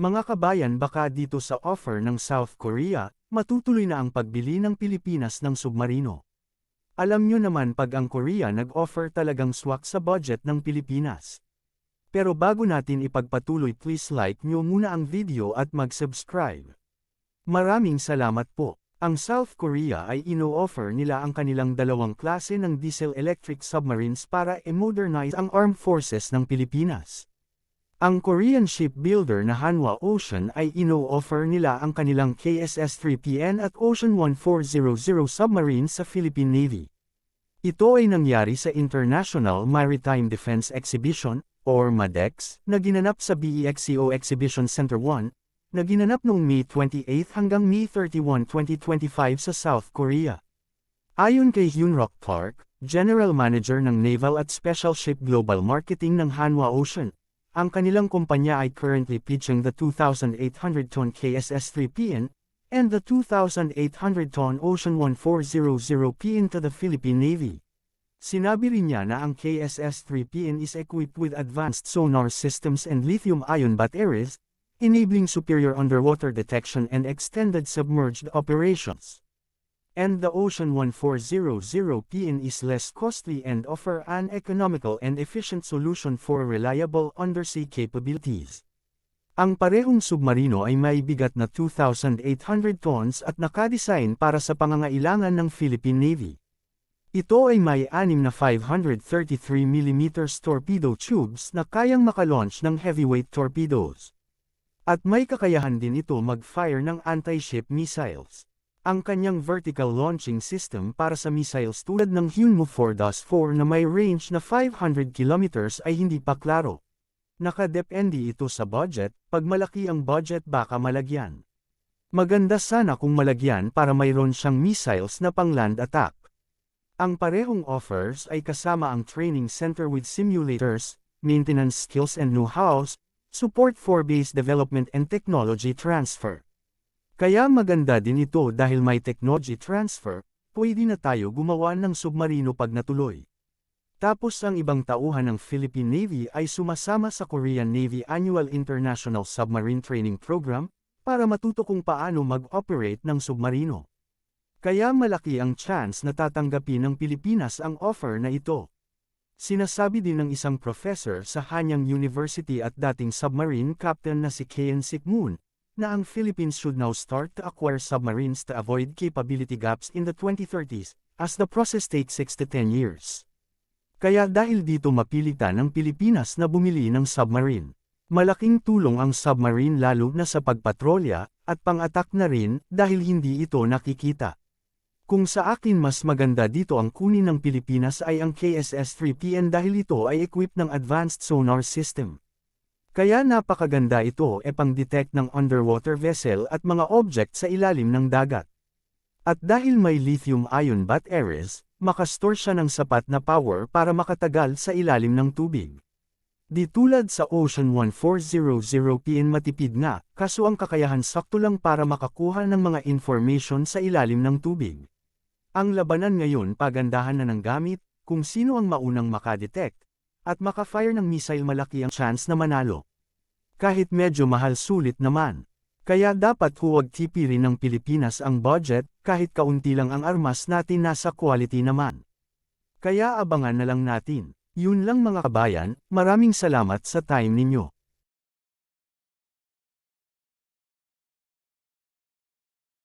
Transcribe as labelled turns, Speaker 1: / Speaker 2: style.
Speaker 1: Mga kabayan baka dito sa offer ng South Korea, matutuloy na ang pagbili ng Pilipinas ng submarino. Alam nyo naman pag ang Korea nag-offer talagang swak sa budget ng Pilipinas. Pero bago natin ipagpatuloy please like nyo muna ang video at mag-subscribe. Maraming salamat po. Ang South Korea ay ino-offer nila ang kanilang dalawang klase ng diesel-electric submarines para i-modernize ang armed forces ng Pilipinas. Ang Korean shipbuilder na Hanwha Ocean ay ino-offer nila ang kanilang KSS-3PN at Ocean 1400 submarines sa Philippine Navy. Ito ay nangyari sa International Maritime Defense Exhibition, or MADEX, na ginanap sa BEXCO Exhibition Center 1, na ginanap noong May 28 hanggang May 31, 2025 sa South Korea. Ayon kay Hyunrock Park, General Manager ng Naval at Special Ship Global Marketing ng Hanwha Ocean, ang kanilang kumpanya ay currently pitching the 2,800-ton KSS-3PN and the 2,800-ton Ocean 1400PN to the Philippine Navy. Sinabi rin niya na ang KSS-3PN is equipped with advanced sonar systems and lithium-ion batteries, enabling superior underwater detection and extended submerged operations. And the Ocean 1400PN is less costly and offer an economical and efficient solution for reliable undersea capabilities. Ang parehong submarino ay may bigat na 2,800 tons at nakadesign para sa pangangailangan ng Philippine Navy. Ito ay may anim na 533mm torpedo tubes na kayang makalaunch ng heavyweight torpedoes. At may kakayahan din ito mag-fire ng anti-ship missiles. Ang kanyang vertical launching system para sa missiles tulad ng Hyunmoo 4-4 na may range na 500 kilometers ay hindi pa klaro. Nakadepende ito sa budget, pag malaki ang budget baka malagyan. Maganda sana kung malagyan para mayroon siyang missiles na pang-land attack. Ang parehong offers ay kasama ang training center with simulators, maintenance skills and know-hows, support for base development and technology transfer. Kaya maganda din ito dahil may technology transfer, pwede na tayo gumawa ng submarino pag natuloy. Tapos ang ibang tauhan ng Philippine Navy ay sumasama sa Korean Navy Annual International Submarine Training Program, para matuto kung paano mag-operate ng submarino. Kaya malaki ang chance na tatanggapin ng Pilipinas ang offer na ito. Sinasabi din ng isang professor sa Hanyang University at dating submarine captain na si Kian Sikmoon, na ang Philippines should now start to acquire submarines to avoid capability gaps in the 2030s, as the process takes 6 to 10 years. Kaya dahil dito mapilitan ng Pilipinas na bumili ng submarine. Malaking tulong ang submarine lalo na sa pagpatrolya, at pang-attack na rin dahil hindi ito nakikita. Kung sa akin mas maganda dito ang kunin ng Pilipinas ay ang KSS-3PN dahil ito ay equipped ng advanced sonar system. Kaya napakaganda ito e pang-detect ng underwater vessel at mga object sa ilalim ng dagat. At dahil may lithium-ion batteries, makastore siya ng sapat na power para makatagal sa ilalim ng tubig. Di tulad sa Ocean 1400PN matipid nga, kaso ang kakayahan sakto lang para makakuha ng mga information sa ilalim ng tubig. Ang labanan ngayon pagandahan na ng gamit, kung sino ang maunang makadetect, at makafire ng missile malaki ang chance na manalo. Kahit medyo mahal sulit naman. Kaya dapat huwag tipirin ng Pilipinas ang budget, kahit kaunti lang ang armas natin nasa quality naman. Kaya abangan na lang natin. Yun lang mga kabayan, maraming salamat sa time ninyo.